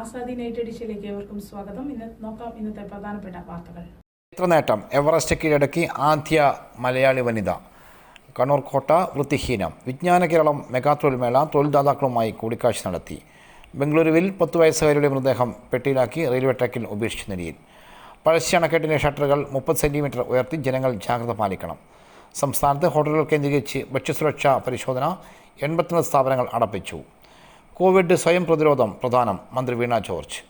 Azadi night എഡിഷനിലേക്ക് ഏവർക്കും സ്വാഗതം. ഇന്ന് നോക്കാം ഇന്നത്തെ പ്രധാനപ്പെട്ട വാർത്തകൾ. ചരിത്ര നേട്ടം. എവറസ്റ്റ് കീഴടക്കി ആദ്യ മലയാളി വനിത. കണ്ണൂർ കോട്ട വൃത്തിഹീനം. വിജ്ഞാന കേരളം മെഗാ തൊഴിൽമേള തൊഴിൽദാതാക്കളുമായി കൂടിക്കാഴ്ച നടത്തി. ബംഗളൂരുവിൽ പത്ത് വയസ്സുകാരിയുടെ മൃതദേഹം പെട്ടിയിലാക്കി റെയിൽവേ ട്രാക്കിൽ ഉപേക്ഷിച്ച നിലയിൽ. പഴശ്ശി അണക്കെട്ടിന്റെ ഷട്ടറുകൾ മുപ്പത് സെന്റിമീറ്റർ ഉയർത്തി ജനങ്ങൾ ജാഗ്രത പാലിക്കണം. സംസ്ഥാനത്ത് ഹോട്ടലുകൾ കേന്ദ്രീകരിച്ച് ഭക്ഷ്യസുരക്ഷാ പരിശോധന എൺപത്തിയൊന്ന് സ്ഥാപനങ്ങൾ അടപ്പിച്ചു. കോവിഡ് സ്വയം പ്രതിരോധം പ്രധാനം മന്ത്രി Veena George.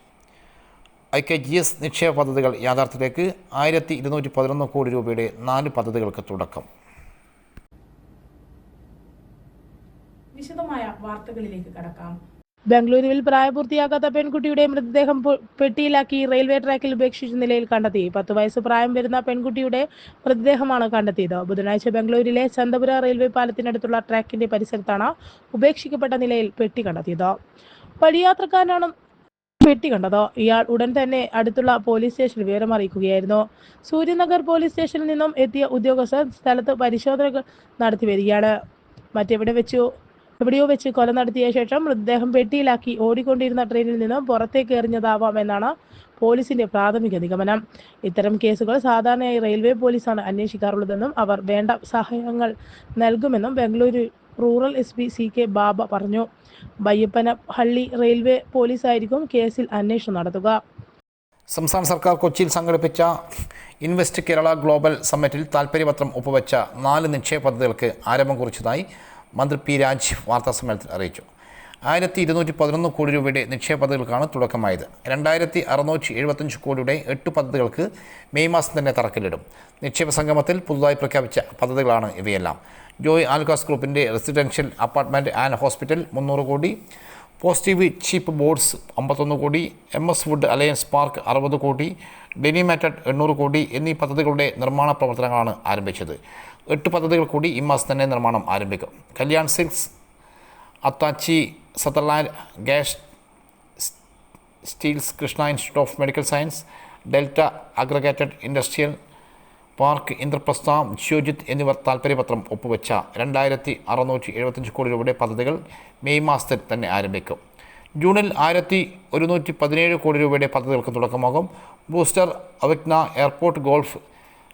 I K G S നിക്ഷേപ പദ്ധതികൾ യാഥാർത്ഥ്യത്തിലേക്ക് ആയിരത്തി ഇരുന്നൂറ്റി പതിനൊന്ന് കോടി രൂപയുടെ നാല് പദ്ധതികൾക്ക് തുടക്കം. വിശദമായ വാർത്തകളിലേക്ക് കടക്കാം. ബംഗളൂരുവിൽ പ്രായപൂർത്തിയാകാത്ത പെൺകുട്ടിയുടെ മൃതദേഹം പെട്ടിയിലാക്കി റെയിൽവേ ട്രാക്കിൽ ഉപേക്ഷിച്ച നിലയിൽ കണ്ടെത്തി. പത്ത് വയസ്സ് പ്രായം വരുന്ന പെൺകുട്ടിയുടെ മൃതദേഹമാണ് കണ്ടെത്തിയത്. ബുധനാഴ്ച ബംഗളൂരിലെ ചന്തപുര റെയിൽവേ പാലത്തിനടുത്തുള്ള ട്രാക്കിന്റെ പരിസരത്താണ് ഉപേക്ഷിക്കപ്പെട്ട നിലയിൽ പെട്ടി കണ്ടെത്തിയത്. വഴിയാത്രക്കാരനാണ് പെട്ടി കണ്ടത്. ഇയാൾ ഉടൻ തന്നെ അടുത്തുള്ള പോലീസ് സ്റ്റേഷനിൽ വിവരം അറിയിക്കുകയായിരുന്നു സൂര്യനഗർ പോലീസ് സ്റ്റേഷനിൽ നിന്നും എത്തിയ ഉദ്യോഗസ്ഥർ സ്ഥലത്ത് പരിശോധനകൾ നടത്തി വരികയാണ്. മറ്റെവിടെ വെച്ചു? എവിടെയോ വെച്ച് കൊല നടത്തിയ ശേഷം മൃതദേഹം പെട്ടിയിലാക്കി ഓടിക്കൊണ്ടിരുന്ന ട്രെയിനിൽ നിന്നും പുറത്തേക്ക് എറിഞ്ഞതാവാം എന്നാണ് പോലീസിന്റെ പ്രാഥമിക നിഗമനം. ഇത്തരം കേസുകൾ സാധാരണയായി റെയിൽവേ പോലീസാണ് അന്വേഷിക്കാറുള്ളതെന്നും അവർ വേണ്ട സഹായങ്ങൾ നൽകുമെന്നും Bengaluru rural S P C K Baba പറഞ്ഞു. ബയ്യപ്പന ഹള്ളി റെയിൽവേ പോലീസായിരിക്കും കേസിൽ അന്വേഷണം നടത്തുക. സംസ്ഥാന സർക്കാർ കൊച്ചിയിൽ സംഘടിപ്പിച്ച ഇൻവെസ്റ്റ് കേരള ഗ്ലോബൽ സമ്മിറ്റിൽ താൽപ്പര്യപത്രം ഒപ്പുവെച്ച നാല് നിക്ഷേപ പദ്ധതികൾക്ക് ആരംഭം കുറിച്ചതായി മന്ത്രി പി രാജ് വാർത്താസമ്മേളനത്തിൽ അറിയിച്ചു. ആയിരത്തി ഇരുന്നൂറ്റി പതിനൊന്ന് കോടി രൂപയുടെ നിക്ഷേപ പദ്ധതികൾക്കാണ് തുടക്കമായത്. രണ്ടായിരത്തി അറുന്നൂറ്റി എഴുപത്തഞ്ച് കോടിയുടെ എട്ട് പദ്ധതികൾക്ക് മെയ് മാസം തന്നെ തറക്കല്ലിടും. നിക്ഷേപ സംഗമത്തിൽ പുതുതായി പ്രഖ്യാപിച്ച പദ്ധതികളാണ് ഇവയെല്ലാം. ജോയ് ആൽക്കാസ് ഗ്രൂപ്പിന്റെ റെസിഡൻഷ്യൽ അപ്പാർട്ട്മെന്റ് ആൻഡ് ഹോസ്പിറ്റൽ മുന്നൂറ് കോടി പോസിറ്റീവ് ചീപ്പ് ബോർഡ്സ് അമ്പത്തൊന്ന് കോടി M S wood alliance park അറുപത് കോടി ഡെനിമാറ്റഡ് എണ്ണൂറ് കോടി എന്നീ പദ്ധതികളുടെ നിർമ്മാണ പ്രവർത്തനങ്ങളാണ് ആരംഭിച്ചത്. എട്ട് പദ്ധതികൾ കൂടി ഈ മാസം തന്നെ നിർമ്മാണം ആരംഭിക്കും. കല്യാൺ സിൽക്സ് അത്താച്ചി സത്തർലാൽ gas steels Krishna institute of medical science Delta aggregated industrial park Indraprastha Geojit എന്നിവർ താൽപ്പര്യപത്രം ഒപ്പുവെച്ച രണ്ടായിരത്തി അറുന്നൂറ്റി എഴുപത്തഞ്ച് കോടി രൂപയുടെ പദ്ധതികൾ മെയ് മാസത്തിൽ തന്നെ ആരംഭിക്കും. ജൂണിൽ ആയിരത്തി ഒരുന്നൂറ്റി പതിനേഴ് കോടി രൂപയുടെ പദ്ധതികൾക്ക് തുടക്കമാകും. Booster അവജ്ഞ airport golf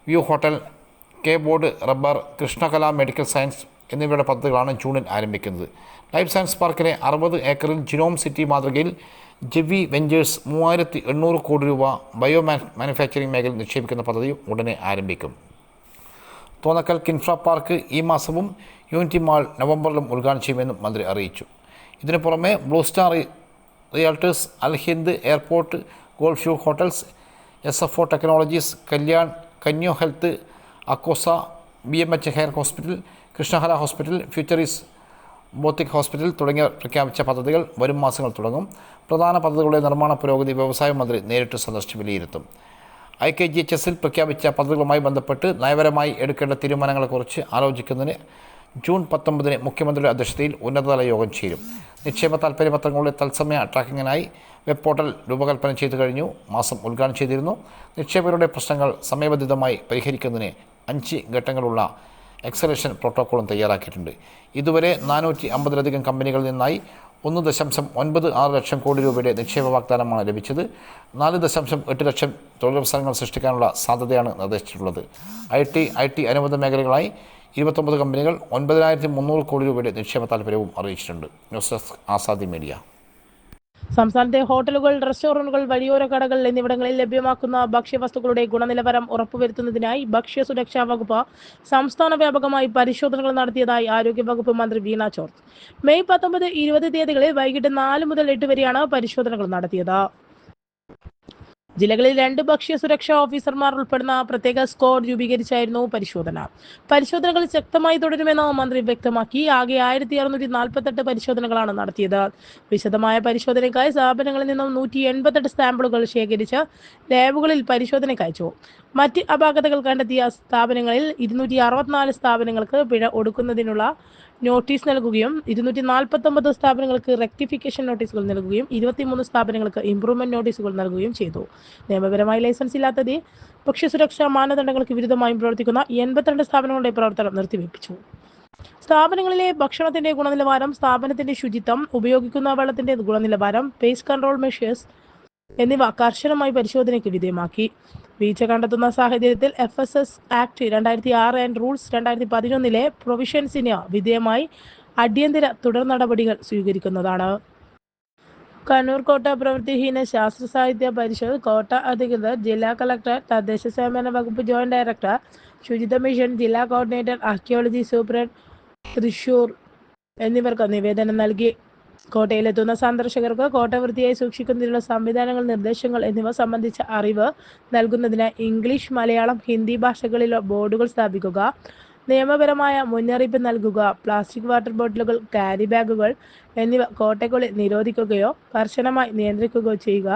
view hotel K board rubber Krishnakala medical science എന്നിവയുടെ പദ്ധതികളാണ് ജൂണിൽ ആരംഭിക്കുന്നത്. ലൈഫ് സയൻസ് പാർക്കിലെ അറുപത് ഏക്കറിൽ ജിനോം സിറ്റി മാതൃകയിൽ ജെവി വെഞ്ചേഴ്സ് മൂവായിരത്തി എണ്ണൂറ് കോടി രൂപ ബയോ മാനുഫാക്ചറിംഗ് മേഖലയിൽ നിക്ഷേപിക്കുന്ന പദ്ധതി ഉടനെ ആരംഭിക്കും. തോന്നക്കൽ കിൻഫ്ര പാർക്ക് ഈ മാസവും യൂണിറ്റി മാൾ നവംബറിലും ഉദ്ഘാടനം ചെയ്യുമെന്നും മന്ത്രി അറിയിച്ചു. ഇതിനു പുറമെ blue star realtors Al Hind airport golf shoe hotels S F O technologies Kalyan കന്യോ health അക്കോസ B M H hair hospital കൃഷ്ണഹല hospital ഫ്യൂച്ചറീസ് ബോത്തിക് ഹോസ്പിറ്റൽ തുടങ്ങിയ പ്രഖ്യാപിച്ച പദ്ധതികൾ വരും മാസങ്ങൾ തുടങ്ങും. പ്രധാന പദ്ധതികളുടെ നിർമ്മാണ പുരോഗതി വ്യവസായ മന്ത്രി നേരിട്ട് സന്ദർശിച്ച് വിലയിരുത്തും. ഐ കെ ജി എച്ച് എസിൽ പ്രഖ്യാപിച്ച പദ്ധതികളുമായി ബന്ധപ്പെട്ട് നയപരമായി എടുക്കേണ്ട തീരുമാനങ്ങളെക്കുറിച്ച് ആലോചിക്കുന്നതിന് ജൂൺ പത്തൊമ്പതിന് മുഖ്യമന്ത്രിയുടെ അധ്യക്ഷതയിൽ ഉന്നതതല യോഗം ചേരും. നിക്ഷേപ താൽപ്പര്യപത്രങ്ങളുടെ തത്സമയ ട്രാക്കിങ്ങിനായി വെബ് പോർട്ടൽ രൂപകൽപ്പന ചെയ്തു കഴിഞ്ഞു. മാസം ഉദ്ഘാടനം ചെയ്തിരുന്നു. നിക്ഷേപകരുടെ പ്രശ്നങ്ങൾ സമയബന്ധിതമായി പരിഹരിക്കുന്നതിന് അഞ്ച് ഘട്ടങ്ങളുള്ള എക്സലേഷൻ പ്രോട്ടോക്കോളും തയ്യാറാക്കിയിട്ടുണ്ട്. ഇതുവരെ നാനൂറ്റി അമ്പതിലധികം കമ്പനികളിൽ നിന്നായി ഒന്ന് ദശാംശം ഒൻപത് ആറ് ലക്ഷം കോടി രൂപയുടെ നിക്ഷേപ വാഗ്ദാനമാണ് ലഭിച്ചത്. നാല് ദശാംശം എട്ട് ലക്ഷം തൊഴിലവസരങ്ങൾ സൃഷ്ടിക്കാനുള്ള സാധ്യതയാണ് നിർദ്ദേശിച്ചിട്ടുള്ളത്. ഐ ടി ഐ ടി അനുബന്ധ മേഖലകളായി ഇരുപത്തൊമ്പത് കമ്പനികൾ ഒൻപതിനായിരത്തി മുന്നൂറ് കോടി രൂപയുടെ നിക്ഷേപ താൽപ്പര്യവും അറിയിച്ചിട്ടുണ്ട്. News desk Azadi media. സംസ്ഥാനത്തെ ഹോട്ടലുകൾ റെസ്റ്റോറന്റുകൾ വഴിയോര കടകൾ എന്നിവിടങ്ങളിൽ ലഭ്യമാക്കുന്ന ഭക്ഷ്യവസ്തുക്കളുടെ ഗുണനിലവാരം ഉറപ്പുവരുത്തുന്നതിനായി ഭക്ഷ്യ സുരക്ഷാ വകുപ്പ് സംസ്ഥാന വ്യാപകമായി പരിശോധനകൾ നടത്തിയതായി ആരോഗ്യവകുപ്പ് മന്ത്രി വീണ ജോർജ്. മെയ് പത്തൊമ്പത് ഇരുപത് തീയതികളിൽ വൈകിട്ട് നാല് മുതൽ എട്ട് വരെയാണ് പരിശോധനകൾ നടത്തിയത്. ജില്ലകളിൽ രണ്ട് ഭക്ഷ്യ സുരക്ഷാ ഓഫീസർമാർ ഉൾപ്പെടുന്ന പ്രത്യേക സ്ക്വാഡ് രൂപീകരിച്ചായിരുന്നു പരിശോധന. പരിശോധനകൾ ശക്തമായി തുടരുമെന്ന് മന്ത്രി വ്യക്തമാക്കി. ആകെ ആയിരത്തി അറുന്നൂറ്റി നാൽപ്പത്തെട്ട് പരിശോധനകളാണ് നടത്തിയത്. വിശദമായ പരിശോധനയ്ക്കായി സ്ഥാപനങ്ങളിൽ നിന്നും നൂറ്റി എൺപത്തെട്ട് സാമ്പിളുകൾ ശേഖരിച്ച് ലാബുകളിൽ പരിശോധനയ്ക്ക് അയച്ചു. മറ്റ് അപാകതകൾ കണ്ടെത്തിയ സ്ഥാപനങ്ങളിൽ ഇരുന്നൂറ്റി അറുപത്തിനാല് സ്ഥാപനങ്ങൾക്ക് പിഴ ഒടുക്കുന്നതിനുള്ള നോട്ടീസ് നൽകുകയും ഇരുന്നൂറ്റി നാൽപ്പത്തൊമ്പത് സ്ഥാപനങ്ങൾക്ക് റെക്ടിഫിക്കേഷൻ നോട്ടീസുകൾ നൽകുകയും ഇരുപത്തിമൂന്ന് സ്ഥാപനങ്ങൾക്ക് ഇംപ്രൂവ്മെന്റ് നോട്ടീസുകൾ നൽകുകയും ചെയ്തു. നിയമപരമായി ലൈസൻസ് ഇല്ലാത്തത് ഭക്ഷ്യസുരക്ഷാ മാനദണ്ഡങ്ങൾക്ക് വിരുദ്ധമായും പ്രവർത്തിക്കുന്ന എൺപത്തിരണ്ട് സ്ഥാപനങ്ങളുടെ പ്രവർത്തനം നിർത്തിവെപ്പിച്ചു. സ്ഥാപനങ്ങളിലെ ഭക്ഷണത്തിന്റെ ഗുണനിലവാരം സ്ഥാപനത്തിന്റെ ശുചിത്വം ഉപയോഗിക്കുന്ന വെള്ളത്തിന്റെ ഗുണനിലവാരം പേസ് കൺട്രോൾ മെഷേഴ്സ് എന്നിവ കർശനമായി പരിശോധനയ്ക്ക് വിധേയമാക്കി. വീഴ്ച കണ്ടെത്തുന്ന സാഹചര്യത്തിൽ എഫ് എസ് എസ് ആക്ട് രണ്ടായിരത്തി ആറ് ആൻഡ് റൂൾസ് രണ്ടായിരത്തി പതിനൊന്നിലെ പ്രൊവിഷൻസിന് വിധേയമായി അടിയന്തര തുടർ നടപടികൾ സ്വീകരിക്കുന്നതാണ്. കണ്ണൂർ കോട്ട പ്രവൃത്തിഹീന ശാസ്ത്ര സാഹിത്യ പരിഷത്ത് കോട്ട അധികൃതർ ജില്ലാ കളക്ടർ തദ്ദേശ സ്വയംഭരണ വകുപ്പ് ജോയിന്റ് ഡയറക്ടർ ശുചിത്വ മിഷൻ ജില്ലാ കോർഡിനേറ്റർ ആർക്കിയോളജി സൂപ്രണ്ട് തൃശൂർ എന്നിവർക്ക് നിവേദനം നൽകി. കോട്ടയിലെത്തുന്ന സന്ദർശകർക്ക് കോട്ട വൃത്തിയായി സൂക്ഷിക്കുന്നതിനുള്ള സംവിധാനങ്ങൾ നിർദ്ദേശങ്ങൾ എന്നിവ സംബന്ധിച്ച അറിവ് നൽകുന്നതിന് ഇംഗ്ലീഷ് മലയാളം ഹിന്ദി ഭാഷകളിലോ ബോർഡുകൾ സ്ഥാപിക്കുക നിയമപരമായ മുന്നറിയിപ്പ് നൽകുക പ്ലാസ്റ്റിക് വാട്ടർ ബോട്ടിലുകൾ ക്യാരി ബാഗുകൾ എന്നിവ കോട്ടയ്ക്കുള്ളിൽ നിരോധിക്കുകയോ കർശനമായി നിയന്ത്രിക്കുകയോ ചെയ്യുക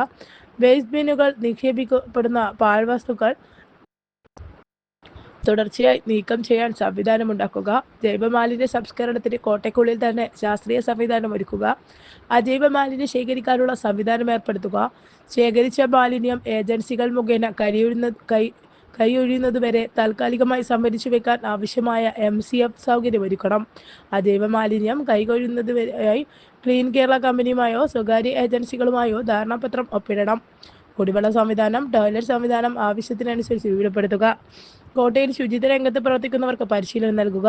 വേസ്റ്റ് ബിന്നുകൾ നിക്ഷേപിക്കപ്പെടുന്ന പാഴ്വസ്തുക്കൾ തുടർച്ചയായി നീക്കം ചെയ്യാൻ സംവിധാനമുണ്ടാക്കുക. ജൈവമാലിന്യ സംസ്കരണത്തിന് കോട്ടയ്ക്കുള്ളിൽ തന്നെ ശാസ്ത്രീയ സംവിധാനം ഒരുക്കുക. അജൈവ മാലിന്യം ശേഖരിക്കാനുള്ള സംവിധാനം ഏർപ്പെടുത്തുക. ശേഖരിച്ച മാലിന്യം ഏജൻസികൾ മുഖേന കരിയൊഴുന്ന കൈ കൈയൊഴിയുന്നതുവരെ താൽക്കാലികമായി സംഭരിച്ചു വെക്കാൻ ആവശ്യമായ എം സി എഫ് സൗകര്യം ഒരുക്കണം അജൈവ മാലിന്യം കൈകൊഴിയുന്നതുവരെയായി ക്ലീൻ കേരള കമ്പനിയുമായോ സ്വകാര്യ ഏജൻസികളുമായോ ധാരണാപത്രം ഒപ്പിടണം. കുടിവെള്ള സംവിധാനം ടോയ്ലറ്റ് സംവിധാനം ആവശ്യത്തിനനുസരിച്ച് വിപുലപ്പെടുത്തുക കോട്ടയിൽ ശുചിത്വ രംഗത്ത് പ്രവർത്തിക്കുന്നവർക്ക് പരിശീലനം നൽകുക.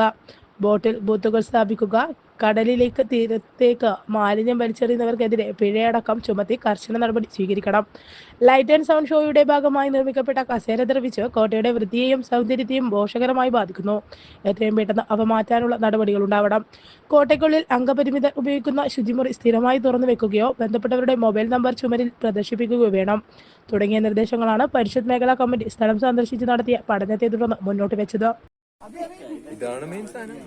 ബോട്ടിൽ ബൂത്തുകൾ സ്ഥാപിക്കുക. കടലിലേക്ക് തീരത്തേക്ക് മാലിന്യം വലിച്ചെറിയുന്നവർക്കെതിരെ പിഴയടക്കം ചുമത്തി കർശന നടപടി സ്വീകരിക്കണം. ലൈറ്റ് ആൻഡ് സൗണ്ട് ഷോയുടെ ഭാഗമായി നിർമ്മിക്കപ്പെട്ട കസേര ദ്രവിച്ച് കോട്ടയുടെ വൃത്തിയെയും സൗന്ദര്യത്തെയും ദോഷകരമായി ബാധിക്കുന്നു. എത്രയും പെട്ടെന്ന് അവ മാറ്റാനുള്ള നടപടികൾ ഉണ്ടാവണം. കോട്ടയ്ക്കുള്ളിൽ അംഗപരിമിതർ ഉപയോഗിക്കുന്ന ശുചിമുറി സ്ഥിരമായി തുറന്നു വെക്കുകയോ ബന്ധപ്പെട്ടവരുടെ മൊബൈൽ നമ്പർ ചുമരിൽ പ്രദർശിപ്പിക്കുകയോ വേണം. തുടങ്ങിയ നിർദ്ദേശങ്ങളാണ് പരിഷത്ത് മേഖലാ കമ്മിറ്റി സ്ഥലം സന്ദർശിച്ച് നടത്തിയ പഠനത്തെ തുടർന്ന് മുന്നോട്ട് വെച്ചത്. ഇതാണ് മെയിൻ സാധനം.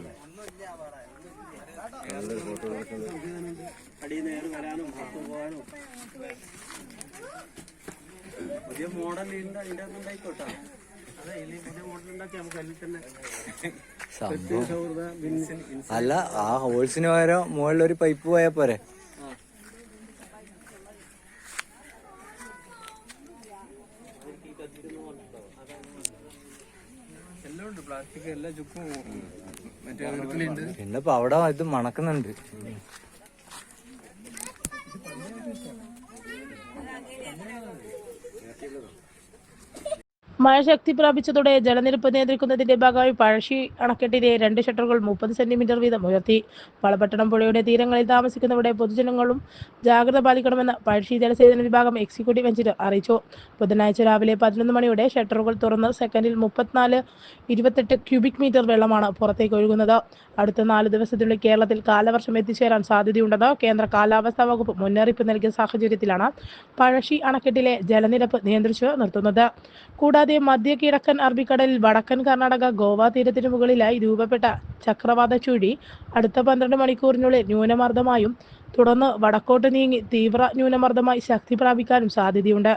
പുതിയ മോഡൽ ഉണ്ട് അതിന്റെ അകത്ത് ഉണ്ടായിക്കോട്ടെ. അല്ല ആ ഹോൾസിന് പകരം മുകളിൽ ഒരു പൈപ്പ് പോയാ പോരെ ഉണ്ട് പ്ലാസ്റ്റിക് എല്ലാ ചുക്കും മറ്റേ അടുക്കളയുണ്ട് പിന്നെ അവിടെ ഇത് മണക്കുന്നുണ്ട്. മഴ ശക്തി പ്രാപിച്ചതോടെ ജലനിരപ്പ് നിയന്ത്രിക്കുന്നതിന്റെ ഭാഗമായി പഴശ്ശി അണക്കെട്ടിലെ രണ്ട് ഷട്ടറുകൾ മുപ്പത് സെന്റിമീറ്റർ വീതം ഉയർത്തി. വളപട്ടണം പുഴയുടെ തീരങ്ങളിൽ താമസിക്കുന്നവരുടെ പൊതുജനങ്ങളും ജാഗ്രത പാലിക്കണമെന്ന് പഴശ്ശി ജലസേചന വിഭാഗം എക്സിക്യൂട്ടീവ് എഞ്ചിനീയർ അറിയിച്ചു. ബുധനാഴ്ച രാവിലെ പതിനൊന്ന് മണിയോടെ ഷട്ടറുകൾ തുറന്ന് സെക്കൻഡിൽ മുപ്പത്തിനാല് ഇരുപത്തെട്ട് ക്യൂബിക് മീറ്റർ വെള്ളമാണ് പുറത്തേക്ക് ഒഴുകുന്നത്. അടുത്ത നാല് ദിവസത്തിനുള്ളിൽ കേരളത്തിൽ കാലവർഷം എത്തിച്ചേരാൻ സാധ്യതയുണ്ടെന്ന് കേന്ദ്ര കാലാവസ്ഥാ വകുപ്പ് മുന്നറിയിപ്പ് നൽകിയ സാഹചര്യത്തിലാണ് പഴശ്ശി അണക്കെട്ടിലെ ജലനിരപ്പ് നിയന്ത്രിച്ചു നിർത്തുന്നത്. കൂടാതെ മധ്യ കിഴക്കൻ അറബിക്കടലിൽ വടക്കൻ കർണാടക ഗോവ തീരത്തിന് മുകളിലായി രൂപപ്പെട്ട ചക്രവാത ചുഴി അടുത്ത പന്ത്രണ്ട് മണിക്കൂറിനുള്ളിൽ ന്യൂനമർദ്ദമായും തുടർന്ന് വടക്കോട്ട് നീങ്ങി തീവ്ര ന്യൂനമർദ്ദമായി ശക്തി പ്രാപിക്കാനും സാധ്യതയുണ്ട്.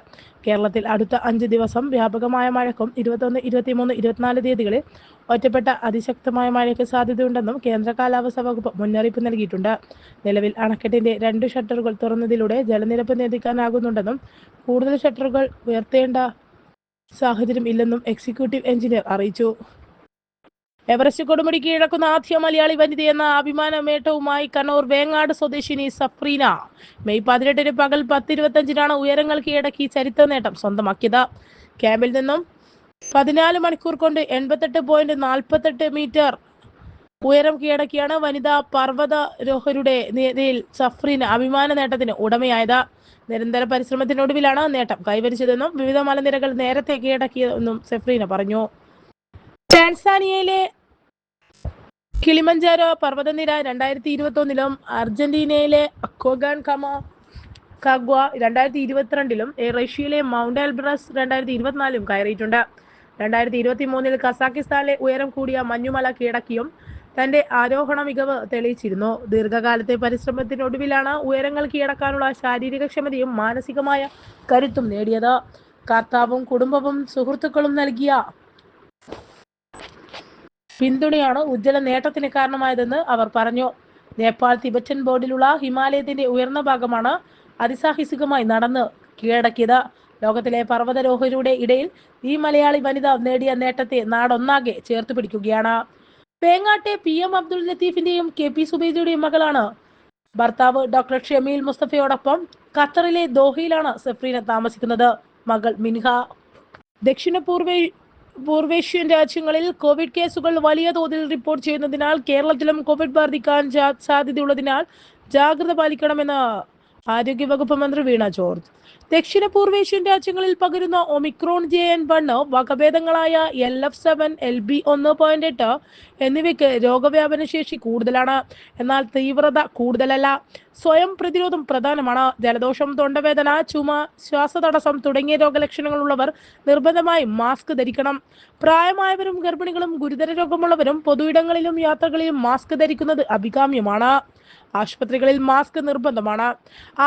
കേരളത്തിൽ അടുത്ത അഞ്ച് ദിവസം വ്യാപകമായ മഴക്കും ഇരുപത്തൊന്ന് ഇരുപത്തിമൂന്ന് ഇരുപത്തിനാല് തീയതികളിൽ ഒറ്റപ്പെട്ട അതിശക്തമായ മഴയ്ക്ക് സാധ്യതയുണ്ടെന്നും കേന്ദ്ര കാലാവസ്ഥാ വകുപ്പ് മുന്നറിയിപ്പ് നൽകിയിട്ടുണ്ട്. നിലവിൽ അണക്കെട്ടിന്റെ രണ്ട് ഷട്ടറുകൾ തുറന്നതിലൂടെ ജലനിരപ്പ് നിയന്ത്രിക്കാനാകുന്നുണ്ടെന്നും കൂടുതൽ ഷട്ടറുകൾ ഉയർത്തേണ്ട സാഹചര്യം ഇല്ലെന്നും എക്സിക്യൂട്ടീവ് എഞ്ചിനീയർ അറിയിച്ചു. എവറസ്റ്റ് കൊടുമുടി കീഴടക്കുന്ന ആദ്യ മലയാളി വനിതയെന്ന അഭിമാനമേട്ടവുമായി കണ്ണൂർ വേങ്ങാട് സ്വദേശിനി സഫ്രീന. മെയ് പതിനെട്ടിന് പകൽ പത്തിരുപത്തഞ്ചിനാണ് ഉയരങ്ങൾ കീഴടക്കി ചരിത്ര നേട്ടം സ്വന്തമാക്കിയത്. ക്യാമ്പിൽ നിന്നും പതിനാല് മണിക്കൂർ കൊണ്ട് എൺപത്തെട്ട് പോയിന്റ് നാൽപ്പത്തെട്ട് മീറ്റർ ഉയരം കീഴടക്കിയാണ് വനിതാ പർവതാരോഹരുടെ നിരയിൽ സഫ്രീൻ അഭിമാന നേട്ടത്തിന് ഉടമയായത്. നിരന്തര പരിശ്രമത്തിനൊടുവിലാണ് നേട്ടം കൈവരിച്ചതെന്നും വിവിധ മലനിരകൾ നേരത്തെ കീഴടക്കിയതെന്നും സഫ്രീന പറഞ്ഞു. ടാൻസാനിയയിലെ കിളിമഞ്ചാരോ പർവതനിര രണ്ടായിരത്തി ഇരുപത്തി ഒന്നിലും അർജന്റീനയിലെ അക്കോഗാൻ കമ കഗ്വ രണ്ടായിരത്തി ഇരുപത്തിരണ്ടിലും റഷ്യയിലെ മൗണ്ട് എൽബ്രസ് രണ്ടായിരത്തി ഇരുപത്തിനാലിലും കയറിയിട്ടുണ്ട്. രണ്ടായിരത്തി ഇരുപത്തി മൂന്നിൽ കസാക്കിസ്ഥാനിലെ ഉയരം കൂടിയ മഞ്ഞുമല കീഴടക്കിയും തന്റെ ആരോഹണ മികവ് തെളിയിച്ചിരുന്നു. ദീർഘകാലത്തെ പരിശ്രമത്തിനൊടുവിലാണ് ഉയരങ്ങൾ കീഴടക്കാനുള്ള ശാരീരിക ക്ഷമതയും മാനസികമായ കരുത്തും നേടിയത്. കർത്താവും കുടുംബവും സുഹൃത്തുക്കളും നൽകിയ പിന്തുണയാണ് ഉജ്ജ്വല നേട്ടത്തിന് കാരണമായതെന്ന് അവർ പറഞ്ഞു. നേപ്പാൾ തിബറ്റൻ ബോർഡിലുള്ള ഹിമാലയത്തിന്റെ ഉയർന്ന ഭാഗമാണ് അതിസാഹസികമായി നടന്ന് കീഴടക്കിയത്. ലോകത്തിലെ പർവതരോഹരുടെ ഇടയിൽ ഈ മലയാളി വനിത നേടിയ നേട്ടത്തെ നാടൊന്നാകെ ചേർത്ത് പിടിക്കുകയാണ്. പേങ്ങാട്ടെ പി എം അബ്ദുൽ ലത്തീഫിന്റെയും കെ പി സുബൈദയുടെയും മകളാണ്. ഭർത്താവ് ഡോക്ടർ ഷമീൽ മുസ്തഫയോടൊപ്പം ഖത്തറിലെ ദോഹയിലാണ് സഫ്രീന താമസിക്കുന്നത്. മകൾ മിൻഹ. ദക്ഷിണ പൂർവേ പൂർവേഷ്യൻ രാജ്യങ്ങളിൽ കോവിഡ് കേസുകൾ വലിയ തോതിൽ റിപ്പോർട്ട് ചെയ്യുന്നതിനാൽ കേരളത്തിലും കോവിഡ് ബാധിക്കാൻ സാധ്യതയുള്ളതിനാൽ ജാഗ്രത പാലിക്കണമെന്ന് ആരോഗ്യവകുപ്പ് മന്ത്രി വീണ ജോർജ്. ദക്ഷിണ പൂർവേഷ്യൻ രാജ്യങ്ങളിൽ പകരുന്ന Omicron J N one വകഭേദങ്ങളായ L F seven L B ഒന്ന് പോയിന്റ് എട്ട് എന്നിവയ്ക്ക് രോഗവ്യാപന ശേഷി കൂടുതലാണ്. എന്നാൽ തീവ്രത കൂടുതലല്ല. സ്വയം പ്രതിരോധം പ്രധാനമാണ്. ജലദോഷം തൊണ്ടവേദന ചുമ ശ്വാസതടസ്സം തുടങ്ങിയ രോഗലക്ഷണങ്ങളുള്ളവർ നിർബന്ധമായി മാസ്ക് ധരിക്കണം. പ്രായമായവരും ഗർഭിണികളും ഗുരുതര രോഗമുള്ളവരും പൊതുയിടങ്ങളിലും യാത്രകളിലും മാസ്ക് ധരിക്കുന്നത് അഭികാമ്യമാണ്. ആശുപത്രികളിൽ മാസ്ക് നിർബന്ധമാണ്.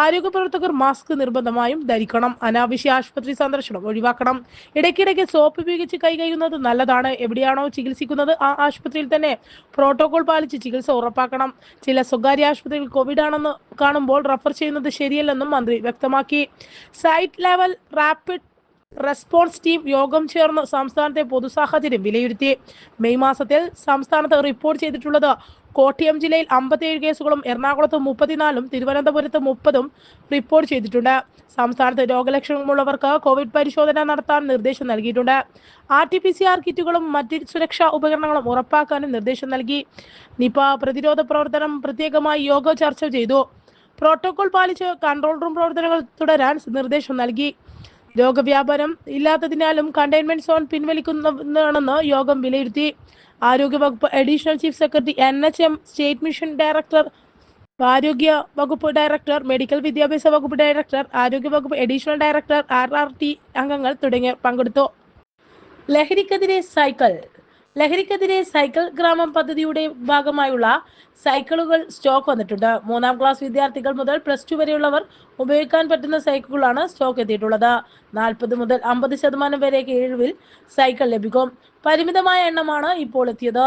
ആരോഗ്യ പ്രവർത്തകർ മാസ്ക് നിർബന്ധമായും ധരിക്കണം അനാവശ്യ ആശുപത്രി സന്ദർശനം ഒഴിവാക്കണം. ഇടയ്ക്കിടയ്ക്ക് സോപ്പ് ഉപയോഗിച്ച് കൈ കഴുകുന്നത് നല്ലതാണ്. എവിടെയാണോ ചികിത്സിക്കുന്നത് ആ ആശുപത്രിയിൽ തന്നെ പ്രോട്ടോകോൾ പാലിച്ച് ചികിത്സ ഉറപ്പാക്കണം. ചില സ്വകാര്യ ആശുപത്രികൾ കോവിഡ് ആണെന്ന് കാണുമ്പോൾ റഫർ ചെയ്യുന്നത് ശരിയല്ലെന്നും മന്ത്രി വ്യക്തമാക്കി. Site level rapid response team യോഗം ചേർന്ന് സംസ്ഥാനത്തെ പൊതുസാഹചര്യം വിലയിരുത്തി. മെയ് മാസത്തിൽ സംസ്ഥാനത്ത് റിപ്പോർട്ട് ചെയ്തിട്ടുള്ളത് കോട്ടയം ജില്ലയിൽ അമ്പത്തിയേഴ് കേസുകളും എറണാകുളത്ത് മുപ്പത്തിനാലും തിരുവനന്തപുരത്ത് മുപ്പതും റിപ്പോർട്ട് ചെയ്തിട്ടുണ്ട്. സംസ്ഥാനത്ത് രോഗലക്ഷണമുള്ളവർക്ക് കോവിഡ് പരിശോധന നടത്താൻ നിർദ്ദേശം നൽകിയിട്ടുണ്ട്. R T P C R കിറ്റുകളും മറ്റ് സുരക്ഷാ ഉപകരണങ്ങളും ഉറപ്പാക്കാനും നിർദ്ദേശം നൽകി. നിപ പ്രതിരോധ പ്രവർത്തനം പ്രത്യേകമായി യോഗ ചർച്ച ചെയ്തു. പ്രോട്ടോകോൾ പാലിച്ച് കൺട്രോൾ റൂം പ്രവർത്തനങ്ങൾ തുടരാൻ നിർദ്ദേശം നൽകി. രോഗവ്യാപനം ഇല്ലാത്തതിനാലും കണ്ടെയ്ൻമെന്റ് സോൺ പിൻവലിക്കുന്നതാണെന്ന് യോഗം വിലയിരുത്തി. ആരോഗ്യവകുപ്പ് additional chief secretary N H M state mission director ആരോഗ്യ വകുപ്പ് ഡയറക്ടർ മെഡിക്കൽ വിദ്യാഭ്യാസ വകുപ്പ് ഡയറക്ടർ ആരോഗ്യ വകുപ്പ് additional director R R T അംഗങ്ങൾ തുടങ്ങിയവർ പങ്കെടുത്തു. ലഹരിക്കെതിരെ സൈക്കിൾ ലഹരിക്കെതിരെ സൈക്കിൾ ഗ്രാമം പദ്ധതിയുടെ ഭാഗമായുള്ള സൈക്കിളുകൾ സ്റ്റോക്ക് വന്നിട്ടുണ്ട്. മൂന്നാം ക്ലാസ് വിദ്യാർത്ഥികൾ മുതൽ പ്ലസ് ടു വരെയുള്ളവർ ഉപയോഗിക്കാൻ പറ്റുന്ന സൈക്കിളുകളാണ് സ്റ്റോക്ക് എത്തിയിട്ടുള്ളത്. നാൽപ്പത് മുതൽ അമ്പത് ശതമാനം വരെ കിഴിവിൽ സൈക്കിൾ ലഭിക്കും. പരിമിതമായ എണ്ണമാണ് ഇപ്പോൾ എത്തിയത്.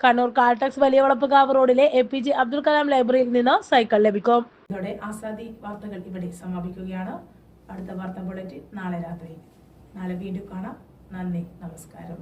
കണ്ണൂർ കാൾടെക്സ് വലിയ വളപ്പ് വളപ്പുകാവ് റോഡിലെ A P J Abdul Kalam ലൈബ്രറിയിൽ നിന്ന് സൈക്കിൾ ലഭിക്കും. ഇതോടെ ആസാദി വാർത്തകൾ ഇവിടെ സമാപിക്കുകയാണ്. അടുത്ത വാർത്താ ബുള്ളറ്റിൻ നാളെ രാത്രി. നാളെ വീണ്ടും കാണാം. നന്ദി നമസ്കാരം.